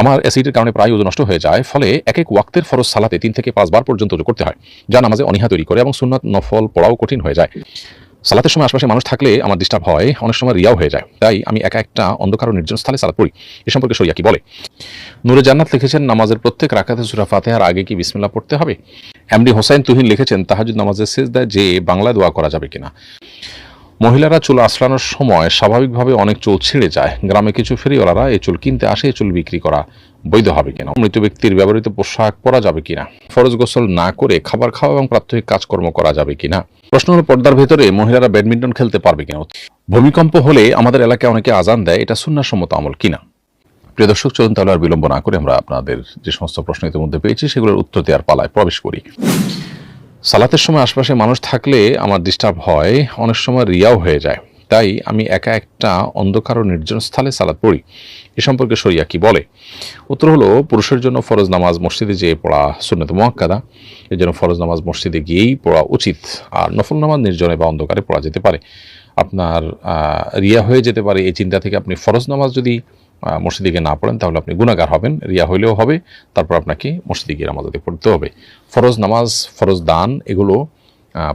আমার অ্যাসিডের কারণে প্রায় ওজন নষ্ট হয়ে যায়, ফলে এক এক ওয়াক্তের ফরজ সালাতে তিন থেকে পাঁচবার পর্যন্ত ওজু করতে হয়, যা নামাজে অনীহা তৈরি করে এবং সুন্নাত নফল পড়াও কঠিন হয়ে যায়। সালাতের সময় আশপাশে মানুষ থাকলে আমার ডিস্টার্ব হয়, অনেক সময় রিয়াও হয়ে যায়, তাই আমি একা একটা অন্ধকার ও নির্জন স্থলে সালাত পড়ি। এ সম্পর্কে শরিয়া কি বলে? নূরে জান্নাত লিখেছেন, নামাজের প্রত্যেক রাকাতে সুরা ফাতেহার আগে কি বিসমিল্লাহ পড়তে হবে? এমডি হোসাইন তুহিন লিখেছেন তাহাজুদ নামাজের শেষ দেয় যে বাংলা দোয়া করা যাবে কিনা? মহিলারা চুল আঁচড়ানোর সময় স্বাভাবিকভাবে অনেক চুল ছিঁড়ে যায়। গ্রামে কিছু ফেরিওয়ালারা এই চুল কিনতে আসে, এই চুল বিক্রি করা বৈধ হবে কিনা, মৃত ব্যক্তির ব্যবহৃত পোশাক পরা যাবে কিনা, ফরজ গোসল না করে খাবার খাওয়া এবং প্রাত্যহিক কাজকর্ম করা যাবে কিনা, প্রশ্ন হলো পর্দার ভেতরে মহিলারা ব্যাডমিন্টন খেলতে পারবে কিনা, ভূমিকম্প হলে আমাদের এলাকায় অনেকে আজান দেয়, এটা সুন্নাসম্মত আমল কিনা? প্রিয় দর্শক, চলুন তাহলে আর বিলম্ব না করে আমরা আপনাদের যে সমস্ত প্রশ্ন ইতিমধ্যে পেয়েছি, সেগুলোর উত্তর দেওয়ার পালায় প্রবেশ করি। সালাতের সময় আশপাশে মানুষ থাকলে আমার ডিস্টার্ব হয়, অনেক সময় রিয়াও হয়ে যায়। তাই আমি একা একটা অন্ধকার ও নির্জন স্থলে সালাত পড়ি। এ সম্পর্কে শরিয়া কি বলে? উত্তর হলো, পুরুষের জন্য ফরজ নামাজ মসজিদে যেয়ে পড়া সুন্নত মোয়াক্কাদা এর জন্য ফরজ নামাজ মসজিদে গিয়েই পড়া উচিত। আর নফল নামাজ নির্জনে বা অন্ধকারে পড়া যেতে পারে। আপনার রিয়া হয়ে যেতে পারে। এই চিন্তা থেকে আপনি ফরজ নামাজ যদি মসজিদে গিয়ে না পড়েন, তাহলে আপনি গুণাগার হবেন, রিয়া হইলেও হবে, তারপর আপনাকে মসজিদে গিয়ে নামাজ পড়তে হবে। ফরজ নামাজ, ফরজ দান, এগুলো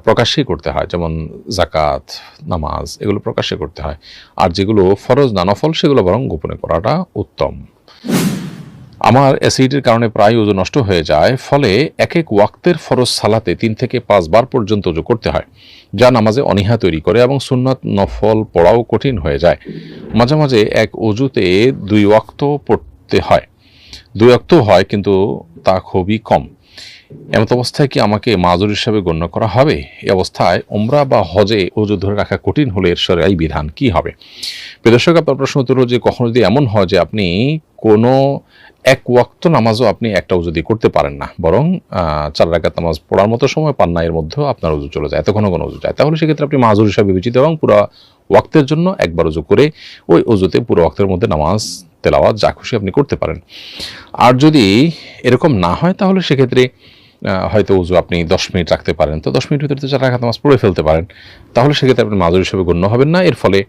প্রকাশ্যে প্রকাশ্যেই করতে হয়, যেমন জাকাত নামাজ, এগুলো প্রকাশ্যে করতে হয়। আর যেগুলো ফরজ না নফল, সেগুলো বরং গোপনে করাটা উত্তম। আমার অ্যাসিডের কারণে প্রায় ওজন নষ্ট হয়ে যায়, ফলে এক এক ওয়াক্তের ফরজ সালাতে তিন থেকে পাঁচবার পর্যন্ত ওজু করতে হয়, যা নামাজে অনীহা তৈরি করে এবং সুন্নাত নফল পড়াও কঠিন হয়ে যায়। মাঝে মাঝে এক অজুতে দুই ওয়াক্ত পড়তে হয়। দুই ওয়াক্ত হয়, কিন্তু তা খুবই কম। এমত অবস্থায় কি আমাকে মাজুর হিসাবে গণ্য করা হবে? এ অবস্থায় ওমরা বা হজে ওজু ধরে রাখা কঠিন হলে এর সরাই বিধান কি হবে? প্রদর্শক আপনার প্রশ্ন উত্তর যে, কখনো যদি এমন হয় যে আপনি কোনো এক ওয়াক্ত নামাজও আপনি একটা উজু দিয়ে করতে পারেন না। বরং চার রাকাত নামাজ পড়ার মতো সময় পান না, এর মধ্যেও আপনার উজু চলে যায়, এতক্ষণ কোনো উজু যায়। তাহলে সেক্ষেত্রে আপনি মাজুর হিসাবে বিবেচিত এবং পুরো ওয়াক্তের জন্য একবার উজু করে ওই উজুতে পুরো ওয়াক্তের মধ্যে নামাজ, তেলাওয়াত, যা খুশি আপনি করতে পারেন। আর যদি এরকম না হয়, তাহলে সেক্ষেত্রে হয়তো উজু আপনি দশ মিনিট রাখতে পারেন। তো দশ মিনিট ভিতরে তো চার রাখাত নামাজ পড়ে ফেলতে পারেন। তাহলে সেক্ষেত্রে আপনি মাজুর হিসেবে গণ্য হবেন না। এর ফলে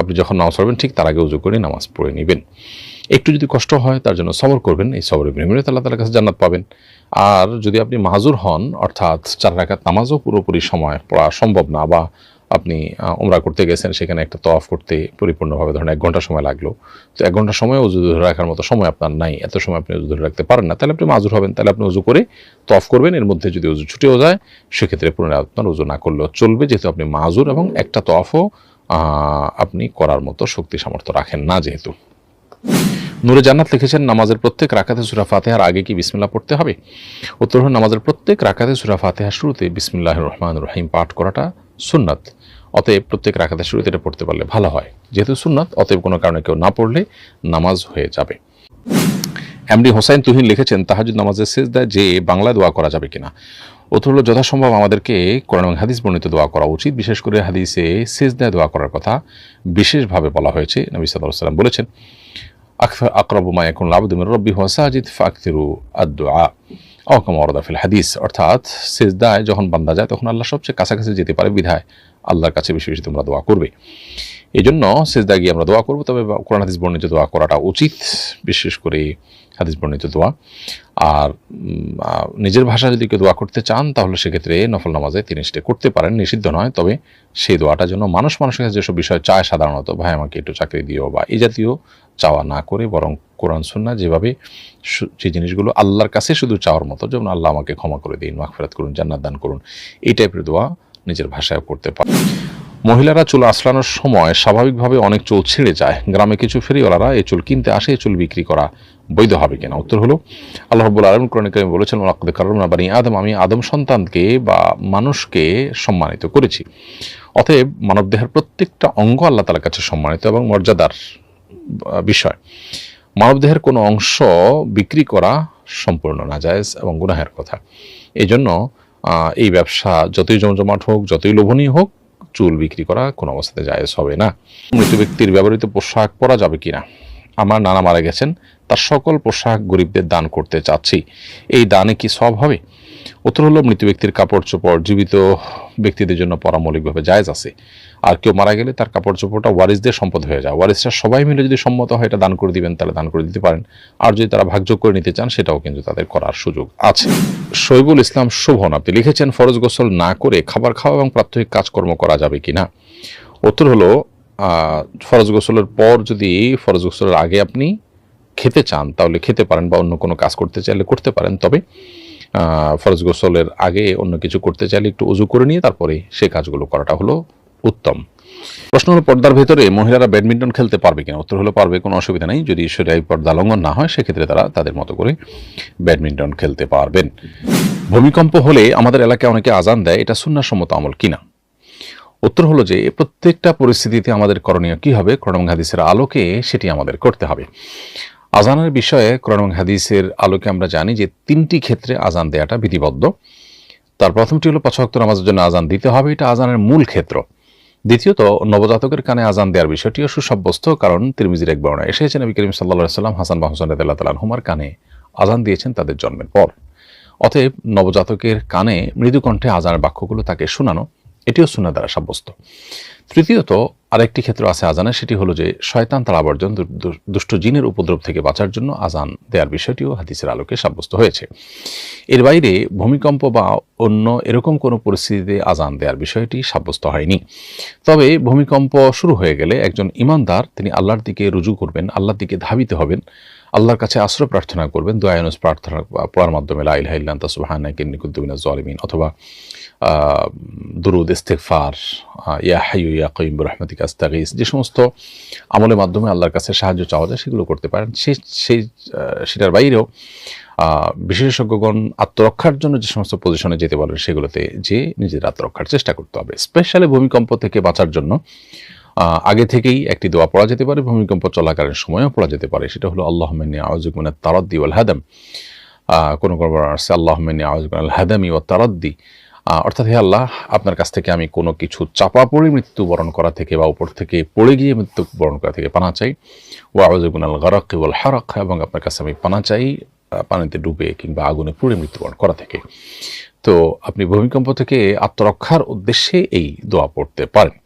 আপনি যখন নামাজ পড়বেন, ঠিক তার আগে উজু করে নামাজ পড়ে নেবেন। একটু যদি কষ্ট হয়, তার জন্য সবর করবেন, এই সবরের বিনিময়ে আল্লাহ তালার কাছে জান্নাত পাবেন। আর যদি আপনি মাহাজুর হন, অর্থাৎ চার রাকাত নামাজও পুরোপুরি সময় পড়া সম্ভব না বা আপনি উমরা করতে গেছেন, সেখানে একটা তফ করতে পরিপূর্ণভাবে ধরেন এক ঘণ্টা সময় লাগল। তো এক ঘণ্টা সময় উজু ধরে রাখার মতো সময় আপনার নাই, এত সময় আপনি উজু ধরে রাখতে পারেন না। তাহলে আপনি মাজুর হবেন, তাহলে আপনি উজু করে তফ করবেন। এর মধ্যে যদি উজু ছুটেও যায়, সেক্ষেত্রে পুনরায় আপনার উজু না করলেও চলবে, যেহেতু আপনি মাজুর এবং একটা তফও আপনি করার মতো শক্তি সামর্থ্য রাখেন না যেহেতু। নূরে জান্নাত লিখেছেন, নামাজের প্রত্যেক রাকাতে সুরা ফাতেহার আগে কি বিসমিল্লাহ পড়তে হবে? উত্তর হল, নামাজের প্রত্যেক রাকাতে সুরা ফাতেহার শুরুতে বিসমিল্লাহ রহমান রহিম পাঠ করাটা সুন্নাত। অতএব প্রত্যেক রাকাতের শুরুতে এটা পড়তে পারলে ভালো হয়। যেহেতু সুন্নাত, অতএব কোনো কারণে কেউ না পড়লে নামাজ হয়ে যাবে। এমডি হোসাইন তুহিন লিখেছেন, তাহাজুদ নামাজের শেষ দেয় যে বাংলায় দোয়া করা যাবে কিনা? উত্তর হলো, যথাসম্ভব আমাদেরকে কোরআন এবং হাদিস বর্ণিত দোয়া করা উচিত। বিশেষ করে হাদিসে শেষ দেয় দোয়া করার কথা বিশেষভাবে বলা হয়েছে। নবী সাল্লাহ সাল্লাম বলেছেন আকরবু মা ইয়াকুন আবদু মির রাব্বি হুয়া সাজিদ ফাকতিরু আদ-দুআ আও কামা ওয়ারাদা ফিল হাদিস অর্থাৎ সিজদায় যখন বান্দা যায় তখন আল্লাহ সবচেয়ে কাছাকাছি যেতে পারে বিধায়। আল্লাহর কাছে বেশি বেশি তোমরা দোয়া করবে। এই জন্য সিজদা গিয়ে আমরা দোয়া করব, তবে কোরআন হাদিস বর্ণিত দোয়া করাটা উচিত, বিশেষ করে হাদিস বর্ণিত দোয়া। আর নিজের ভাষা যদি কেউ দোয়া করতে চান, তাহলে সেক্ষেত্রে নফল নামাজে তিনি সেটা করতে পারেন, নিষিদ্ধ নয়। তবে সেই দোয়াটার জন্য মানুষ মানুষের কাছে যেসব বিষয় চায়, সাধারণত ভাই আমাকে একটু চাকরি দিও বা এই জাতীয় চাওয়া না করে, বরং কোরআন, সুন্না যেভাবে যে জিনিসগুলো আল্লাহর কাছে শুধু চাওয়ার মতো, যেমন আল্লাহ আমাকে ক্ষমা করে দিন, মাগফিরাত করুন, জান্নাত দান করুন, এই টাইপের দোয়া নিজের ভাষায় করতে পারে মহিলারা চুল আসলানোর সময় স্বাভাবিকভাবে অনেক চুল ছিঁড়ে যায়। গ্রামে কিছু ফেরিওয়ালারা এই চুল কিনতে আসে, এই চুল বিক্রি করা বৈধ হবে কিনা? উত্তর হলো, আল্লাহ আলম কোরআন কারিমে বলেছেন ওয়াক্দ কারণা বানি আদম আমি আদম সন্তানকে বা মানুষকে সম্মানিত করেছি। অতএব মানবদেহের প্রত্যেকটা অঙ্গ আল্লাহ তালার কাছে সম্মানিত এবং মর্যাদার বিষয়। মানবদেহের কোনো অংশ বিক্রি করা সম্পূর্ণ নাজায়েজ এবং গুনাহের কথা। এই জন্য এই ব্যবসা যতই জমজমাট হোক, যতই লোভনীয় হোক চুল বিক্রি করা কোনো অবস্থাতে জায়েজ হবে না। মৃত ব্যক্তির ব্যবহৃত পোশাক পরা যাবে কি না আমার নানা মারা গেছেন, তার সকল পোশাক গরিবদের দান করতে চাচ্ছি। এই দানে কি সব হবে? উত্তর হলো মৃত ব্যক্তির কাপড় চোপড় জীবিত ব্যক্তিদের জন্য পরামৌলিকভাবে জায়জ আছে। আর কেউ মারা গেলে তার কাপড় চোপড়টা ওয়ারিসদের সম্পদ হয়ে যায়। ওয়ারিসরা সবাই মিলে যদি সম্মত হয় এটা দান করে দিবেন, তাহলে দান করে দিতে পারেন। আর যদি তারা ভাগযোগ করে নিতে চান, সেটাও কিন্তু তাদের করার সুযোগ আছে। শৈবুল ইসলাম শোভন আপনি লিখেছেন, ফরজ গোসল না করে খাবার খাওয়া এবং প্রাত্যহিক কাজকর্ম করা যাবে কিনা? উত্তর হলো ফরজ গোসলের পর যদি ফরজ গোসলের আগে আপনি খেতে চান, তাহলে খেতে পারেন বা অন্য কোনো কাজ করতে চাইলে করতে পারেন। তবে ফরজ গোসলের আগে অন্য কিছু করতে চাইলে একটু উজু করে নিয়ে তারপরে সে কাজগুলো করাটা হলো উত্তম। প্রশ্ন হলো, পর্দার ভেতরে মহিলারা ব্যাডমিন্টন খেলতে পারবে কিনা? উত্তর হলো, পারবে, কোনো অসুবিধা নেই। যদি শরীর পর্দা লঙ্ঘন না হয়, সেক্ষেত্রে তারা তাদের মতো করে ব্যাডমিন্টন খেলতে পারবেন। ভূমিকম্প হলে আমাদের এলাকায় অনেকে আজান দেয়, এটা সুন্নাসম্মত আমল কিনা? উত্তর হলো যে, প্রত্যেকটা পরিস্থিতিতে আমাদের করণীয় কি হবে? কোরআন হাদিসের আলোকে সেটি আমাদের করতে হবে। আজানের বিষয়ে কোরআন হাদিসের আলোকে আমরা জানি যে তিনটি ক্ষেত্রে আজান দেওয়াটা বিধিবদ্ধ। তার প্রথমটি হলো পাঁচ ওয়াক্ত নামাজের জন্য আজান দিতে হবে, এটা আজানের মূল ক্ষেত্র। দ্বিতীয়ত, নবজাতকের কানে আজান দেওয়ার বিষয়টিও সুসাব্যস্ত, কারণ তিরমিজির এক বর্ণা এসেছেন নবী করিম সাল্লাহ সাল্লাম, হাসান বা হোসেন রাদিয়াল্লাহু তাআলা হুমার কানে আজান দিয়েছেন তাদের জন্মের পর। অতএব নবজাতকের কানে মৃদুকণ্ঠে আজানের বাক্যগুলো তাকে শোনানো এটিও শোনা দ্বারা সাব্যস্ত। তৃতীয়ত, আরেকটি ক্ষেত্র আছে আজানের সেটি হলো যে শয়তান তালাবর্জন দু- দু- দুষ্ট জিনের উপদ্রব থেকে বাঁচার জন্য আজান দেওয়ার বিষয়টিও হাদিসের আলোকে সাব্যস্ত হয়েছে। এর বাইরে ভূমিকম্প বা অন্য এরকম কোনো পরিস্থিতিতে আজান দেওয়ার বিষয়টি সাব্যস্ত হয়নি। তবে ভূমিকম্প শুরু হয়ে গেলে একজন ইমানদার তিনি আল্লাহর দিকে রুজু করবেন, আল্লাহর দিকে ধাবিত হবেন। আল্লাহর কাছে আশ্রয় প্রার্থনা করবেন দয়ানুস প্রার্থনা পড়ার মাধ্যমে লাইল হাইল্লান তাসুবাহান্নাকিন্নিকুদ্দিনা জলিমিন, অথবা দুরুদ ইস্তেকফার ইয়া হাইয়ু ইয়া কয়িম রহমতিক আস্তাগিস, যে সমস্ত আমলের মাধ্যমে আল্লাহর কাছে সাহায্য চাওয়া যায়, সেগুলো করতে পারেন। সেই সেই সেটার বাইরেও বিশেষজ্ঞগণ আত্মরক্ষার জন্য যে সমস্ত পজিশনে যেতে বলেন সেগুলোতে যে নিজের আত্মরক্ষার চেষ্টা করতে হবে। স্পেশালি ভূমিকম্প থেকে বাঁচার জন্য আগে থেকেই একটি দোয়া পড়া যেতে পারে, ভূমিকম্প চলাকালীন সময়ও পড়া যেতে পারে। সেটা হলো আল্লাহ মেনি আউজুকমিনা তারাদ্দি ওয়াল হাদাম। কোনো কোনো আছে আল্লাহ মেনি আউজুকমিনাল হাদামি ও তারদ্দি। অর্থাৎ হে আল্লাহ, আপনার কাছ থেকে আমি কোনো কিছু চাপা পড়ে মৃত্যুবরণ করা থেকে বা উপর থেকে পড়ে গিয়ে মৃত্যুবরণ করা থেকে পানা চাই। ও আউজুকুনাল গারাক ওয়াল হারাক, এবং আপনার কাছে আমি পানা চাই পানিতে ডুবে কিংবা আগুনে পুড়ে মৃত্যুবরণ করা থেকে। তো আপনি ভূমিকম্প থেকে আত্মরক্ষার উদ্দেশ্যে এই দোয়া পড়তে পারেন।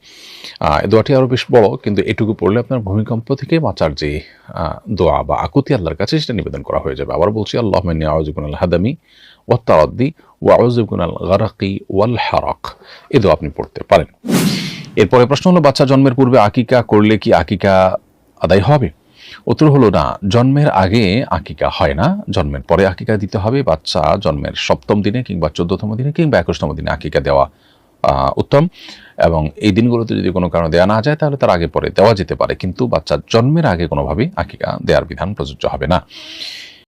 দোয়াটি আরও বেশ বড়, কিন্তু এটুকু পড়লে আপনার ভূমিকম্প থেকে বাঁচার যে দোয়া বা আকুতি আল্লাহর কাছে, সেটা নিবেদন করা হয়ে যাবে। আবার বলছি আল্লাহ মিন্নি আউজুকুন আল হাদামি ওয়াত্তারাদ্দি ওয়া আউজুকুন আল গারাকি ওয়াল হারাক। এ দোয়া আপনি পড়তে পারেন। এরপরে প্রশ্ন হলো, বাচ্চা জন্মের পূর্বে আকিকা করলে কি আকিকা আদায় হবে? উত্তর হলো না, জন্মের আগে আকিকা হয় না, জন্মের পরে আকিকা দিতে হবে, বাচ্চা জন্মের সপ্তম দিনে কিংবা চোদ্দতম দিনে কিংবা একুশতম দিনে আকিকা দেওয়া উত্তম। এবং এই দিনগুলোতে যদি কোনো কারণে দেওয়া না যায়, তাহলে তার আগে পরে দেওয়া যেতে পারে, কিন্তু বাচ্চার জন্মের আগে কোনোভাবেই আকিকা দেওয়ার বিধান প্রযোজ্য হবে না।